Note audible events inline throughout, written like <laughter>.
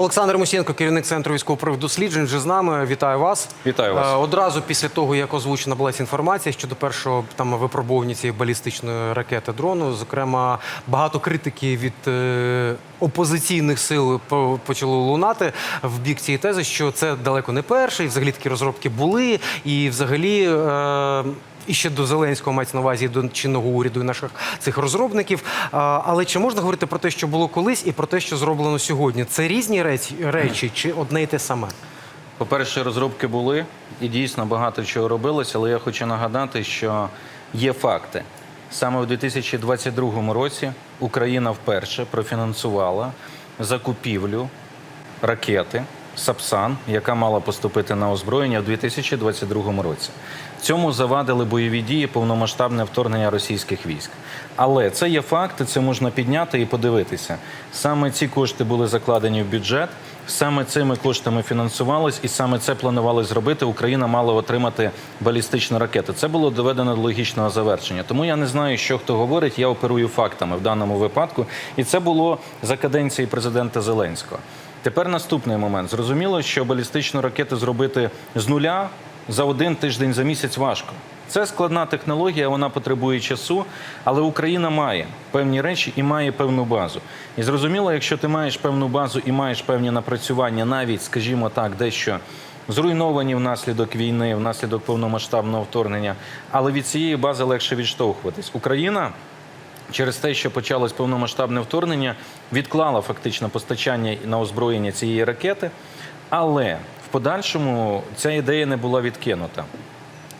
Олександр Мусієнко, керівник центру військово досліджень, вже з нами. Вітаю вас. Вітаю вас. Е, Одразу після того, як озвучена була ця інформація щодо першого там випробування цієї балістичної ракети дрону, зокрема, багато критики від е, опозиційних сил по- почало лунати в бік цієї тези, що це далеко не перший. Взагалі такі розробки були, і взагалі. Е, і ще до Зеленського мається на увазі до чинного уряду і наших цих розробників. Але чи можна говорити про те, що було колись, і про те, що зроблено сьогодні? Це різні речі, чи одне й те саме? По-перше, розробки були і дійсно багато чого робилось, але я хочу нагадати, що є факти. Саме у 2022 році Україна вперше профінансувала закупівлю ракети Сапсан, яка мала поступити на озброєння у 2022 році. Цьому завадили бойові дії повномасштабне вторгнення російських військ. Але це є факти, це можна підняти і подивитися. Саме ці кошти були закладені в бюджет, саме цими коштами фінансувалось, і саме це планували зробити. Україна мала отримати балістичну ракету. Це було доведено до логічного завершення. Тому я не знаю, що хто говорить. Я оперую фактами в даному випадку. І це було за каденції президента Зеленського. Тепер наступний момент. Зрозуміло, що балістичну ракету зробити з нуля за один тиждень за місяць важко. Це складна технологія, вона потребує часу, але Україна має певні речі і має певну базу. І зрозуміло, якщо ти маєш певну базу і маєш певні напрацювання, навіть, скажімо так, дещо зруйновані внаслідок війни, внаслідок повномасштабного вторгнення, але від цієї бази легше відштовхуватись. Україна через те, що почалось повномасштабне вторгнення, відклала фактично постачання на озброєння цієї ракети, але в подальшому ця ідея не була відкинута.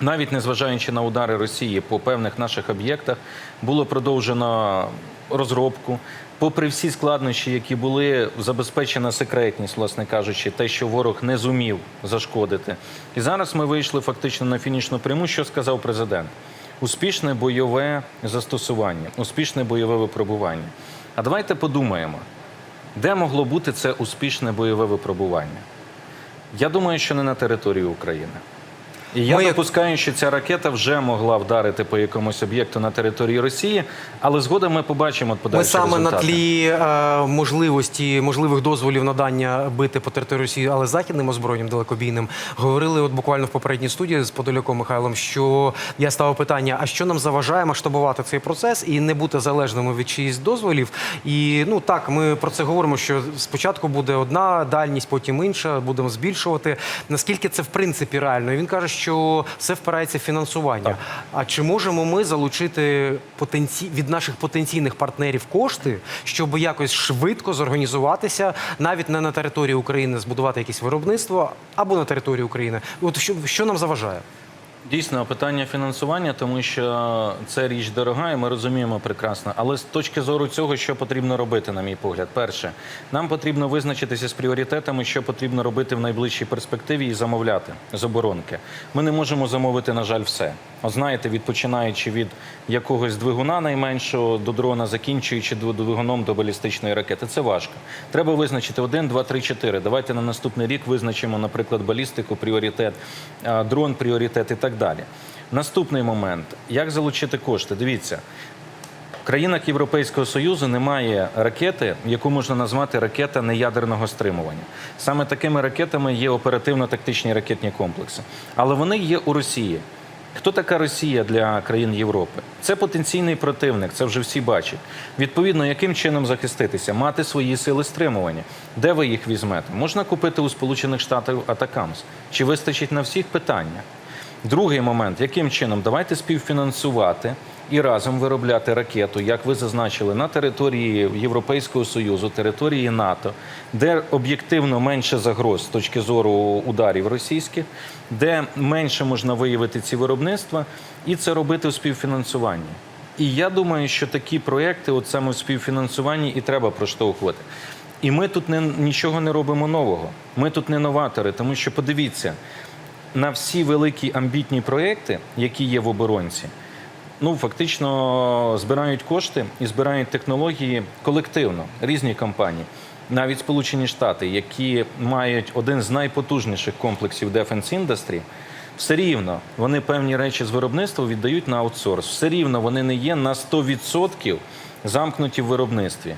Навіть незважаючи на удари Росії по певних наших об'єктах, було продовжено розробку. Попри всі складнощі, які були, забезпечена секретність, власне кажучи, те, що ворог не зумів зашкодити. І зараз ми вийшли фактично на фінішну пряму. Що сказав президент? Успішне бойове застосування, успішне бойове випробування. А давайте подумаємо, де могло бути це успішне бойове випробування? Я думаю, що не на території України. І я Ми допускаю, що ця ракета вже могла вдарити по якомусь об'єкту на території Росії, але згодом ми побачимо подальші Ми саме на тлі е, можливості можливих дозволів надання бити по території Росії, але західним озброєнням далекобійним говорили от буквально в попередній студії з Подоляком Михайлом, що я ставив питання: а що нам заважає масштабувати цей процес і не бути залежними від чиїсь дозволів? І ну так, ми про це говоримо. Що спочатку буде одна дальність, потім інша, будемо збільшувати. Наскільки це в принципі реально? І він каже, що все впирається в фінансування. А чи можемо ми залучити потенці... від наших потенційних партнерів кошти, щоб якось швидко зорганізуватися, навіть не на території України збудувати якесь виробництво або на території України? От що, що нам заважає? Дійсно, питання фінансування, тому що це річ дорога, і ми розуміємо прекрасно. Але з точки зору цього, що потрібно робити, на мій погляд, перше, нам потрібно визначитися з пріоритетами, що потрібно робити в найближчій перспективі і замовляти з оборонки. Ми не можемо замовити, на жаль, все. От знаєте, від починаючи від якогось двигуна найменшого до дрона, закінчуючи двигуном до балістичної ракети. Це важко. Треба визначити один, два, три, чотири. Давайте на наступний рік визначимо, наприклад, балістику, пріоритет, дрон, пріоритет і так далі. Наступний момент: як залучити кошти? Дивіться. В країнах Європейського Союзу немає ракети, яку можна назвати ракета неядерного стримування. Саме такими ракетами є оперативно-тактичні ракетні комплекси. Але вони є у Росії. Хто така Росія для країн Європи? Це потенційний противник, це вже всі бачать. Відповідно, яким чином захиститися, мати свої сили стримування. Де ви їх візьмете? Можна купити у Сполучених Штатах Атакамс. Чи вистачить на всіх питання? Другий момент, яким чином давайте співфінансувати і разом виробляти ракету, як ви зазначили, на території Європейського Союзу, території НАТО, де об'єктивно менше загроз з точки зору ударів російських, де менше можна виявити ці виробництва, і це робити у співфінансуванні. І я думаю, що такі проекти, от саме в співфінансуванні, і треба проштовхувати. І ми тут не, нічого не робимо нового. Ми тут не новатори, тому що подивіться на всі великі амбітні проекти, які є в оборонці, ну фактично збирають кошти і збирають технології колективно, різні компанії. Навіть Сполучені Штати, які мають один з найпотужніших комплексів Defense Industry, все рівно вони певні речі з виробництва віддають на аутсорс. Все рівно вони не є на 100% замкнуті в виробництві.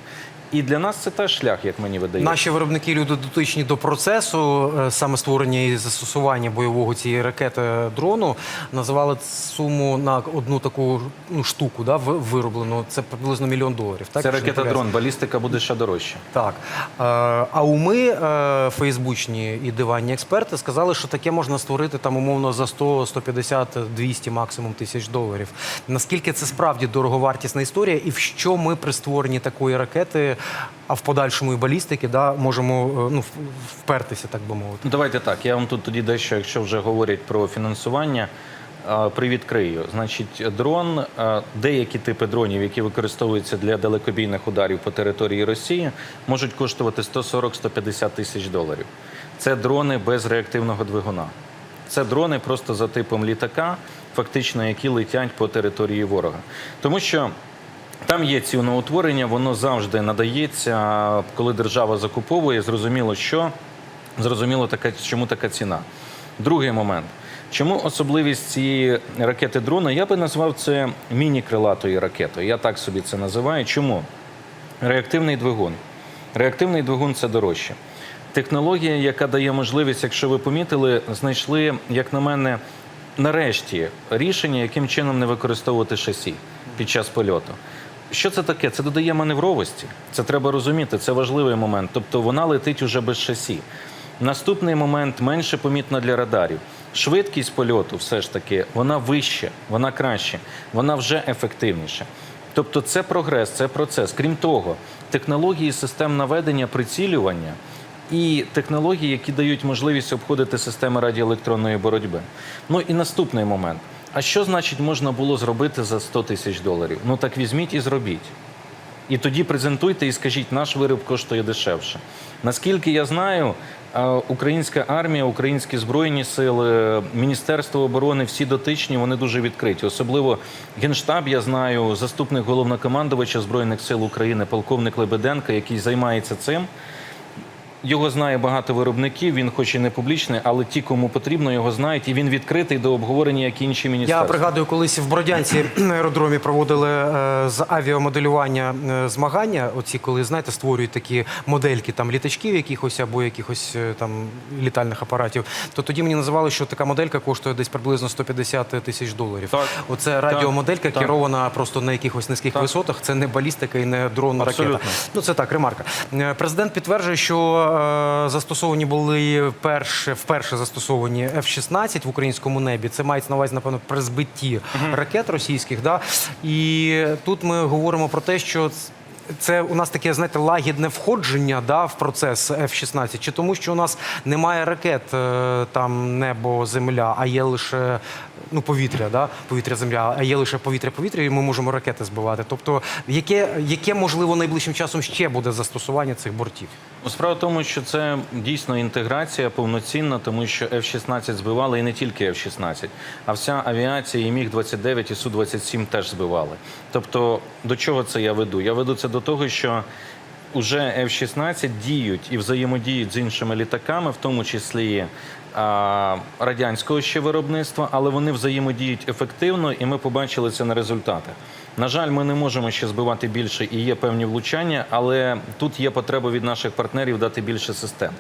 І для нас це теж шлях, як мені видається. Наші виробники люди дотичні до процесу е, саме створення і застосування бойового цієї ракети дрону називали суму на одну таку ну, штуку, да, ви- вироблену. Це приблизно мільйон доларів. Так, Це ракета дрон, балістика буде ще дорожче. Так. Е, А уми е, фейсбучні і диванні експерти сказали, що таке можна створити там умовно за 100, 150, 200 максимум тисяч доларів. Наскільки це справді дороговартісна історія, і в що ми при створенні такої ракети, а в подальшому і балістики, да, можемо е, ну, впертися, так би мовити. Ну, Давайте так. Я вам тут тоді дещо, якщо вже говорять про фінансування, привідкрию. Значить, дрон, деякі типи дронів, які використовуються для далекобійних ударів по території Росії, можуть коштувати 140-150 тисяч доларів. Це дрони без реактивного двигуна. Це дрони просто за типом літака, фактично, які летять по території ворога. Тому що там є ціноутворення, воно завжди надається, коли держава закуповує. Зрозуміло, що зрозуміло, така, чому така ціна. Другий момент. Чому особливість цієї ракети дрона? Я би назвав це міні-крилатою ракетою. Я так собі це називаю. Чому? Реактивний двигун. Реактивний двигун це дорожче. Технологія, яка дає можливість, якщо ви помітили, знайшли, як на мене, нарешті рішення, яким чином не використовувати шасі під час польоту. Що це таке? Це додає маневровості. Це треба розуміти. Це важливий момент. Тобто вона летить уже без шасі. Наступний момент менше помітно для радарів. Швидкість польоту, все ж таки, вона вища, вона краще, вона вже ефективніша. Тобто це прогрес, це процес. Крім того, технології систем наведення, прицілювання і технології, які дають можливість обходити системи радіоелектронної боротьби. Ну і наступний момент. А що значить можна було зробити за 100 тисяч доларів? Ну так візьміть і зробіть. І тоді презентуйте і скажіть, наш вироб коштує дешевше. Наскільки я знаю, українська армія, українські збройні сили, Міністерство оборони, всі дотичні, вони дуже відкриті. Особливо Генштаб, я знаю, заступник головнокомандувача Збройних сил України, полковник Лебеденко, який займається цим. Його знає багато виробників, він хоч і не публічний, але ті, кому потрібно, його знають, і він відкритий до обговорення, як і інші Я пригадую, колись в Бродянці <clears throat> на аеродромі проводили е, з авіамоделювання е, змагання. Оці, коли знаєте, створюють такі модельки там літачків якихось або якихось е, там літальних апаратів. То тоді мені називали, що така моделька коштує десь приблизно 150 тисяч доларів. Так. Оце радіомоделька Так. керована просто на якихось низьких Так. висотах. Це не балістика і не дрон ракета. Ну це так, ремарка. Президент підтверджує, що застосовані були вперше, вперше застосовані F-16 в українському небі. Це мається на увазі, напевно, при збитті ракет російських. Да? І тут ми говоримо про те, що це у нас таке, знаєте, лагідне входження да, в процес F-16, чи тому, що у нас немає ракет е, там небо, земля, а є лише ну, повітря, да? повітря, земля, а є лише повітря-повітря, і ми можемо ракети збивати. Тобто, яке, яке можливо найближчим часом ще буде застосування цих бортів? Ну, Справа в тому, що це дійсно інтеграція повноцінна, тому що F-16 збивали і не тільки F-16, а вся авіація, і Міг-29, і Су-27 теж збивали. Тобто, до чого це я веду? Я веду це до того, що уже F-16 діють і взаємодіють з іншими літаками, в тому числі а, радянського ще виробництва, але вони взаємодіють ефективно, і ми побачили це на результатах. На жаль, ми не можемо ще збивати більше і є певні влучання, але тут є потреба від наших партнерів дати більше систем.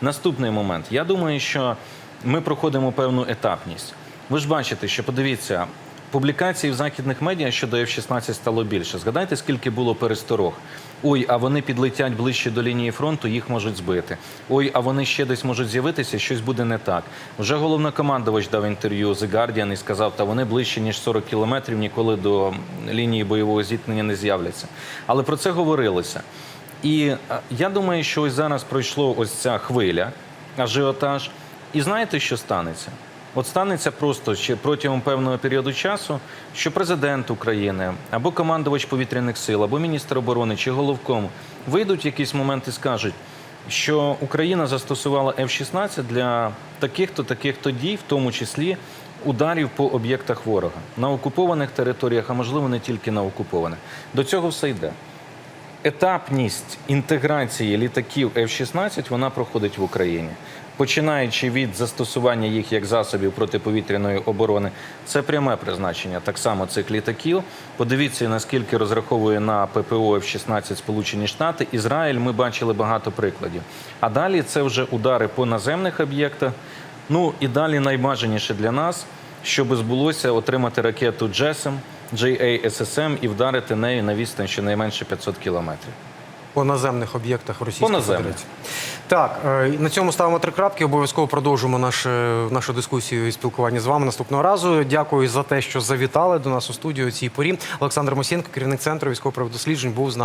Наступний момент. Я думаю, що ми проходимо певну етапність. Ви ж бачите, що подивіться. Публікацій в західних медіа щодо F-16 стало більше. Згадайте, скільки було пересторог. Ой, а вони підлетять ближче до лінії фронту, їх можуть збити. Ой, а вони ще десь можуть з'явитися, щось буде не так. Вже головнокомандувач дав інтерв'ю The Guardian і сказав, та вони ближче ніж 40 кілометрів ніколи до лінії бойового зіткнення не з'являться. Але про це говорилося. І е, я думаю, що ось зараз пройшло ось ця хвиля, ажіотаж. І знаєте, що станеться? От станеться просто ще протягом певного періоду часу, що президент України або командувач повітряних сил, або міністр оборони чи головком вийдуть в якийсь момент і скажуть, що Україна застосувала F-16 для таких-то таких-то дій, в тому числі ударів по об'єктах ворога на окупованих територіях, а можливо не тільки на окупованих. До цього все йде. етапність інтеграції літаків F-16 вона проходить в Україні. Починаючи від застосування їх як засобів протиповітряної оборони, це пряме призначення так само цих літаків. Подивіться, наскільки розраховує на ППО F-16 Сполучені Штати. Ізраїль ми бачили багато прикладів. А далі це вже удари по наземних об'єктах. Ну і далі найбажаніше для нас, щоб збулося отримати ракету JASM, JASSM і вдарити нею на відстань щонайменше 500 кілометрів. По наземних об'єктах Російської По наземних. Федерації. Так, е, на цьому ставимо три крапки. Обов'язково продовжимо наш, нашу дискусію і спілкування з вами наступного разу. Дякую за те, що завітали до нас у студію цій порі. Олександр Мосінко, керівник центру військово-правдосліджень, був з нами.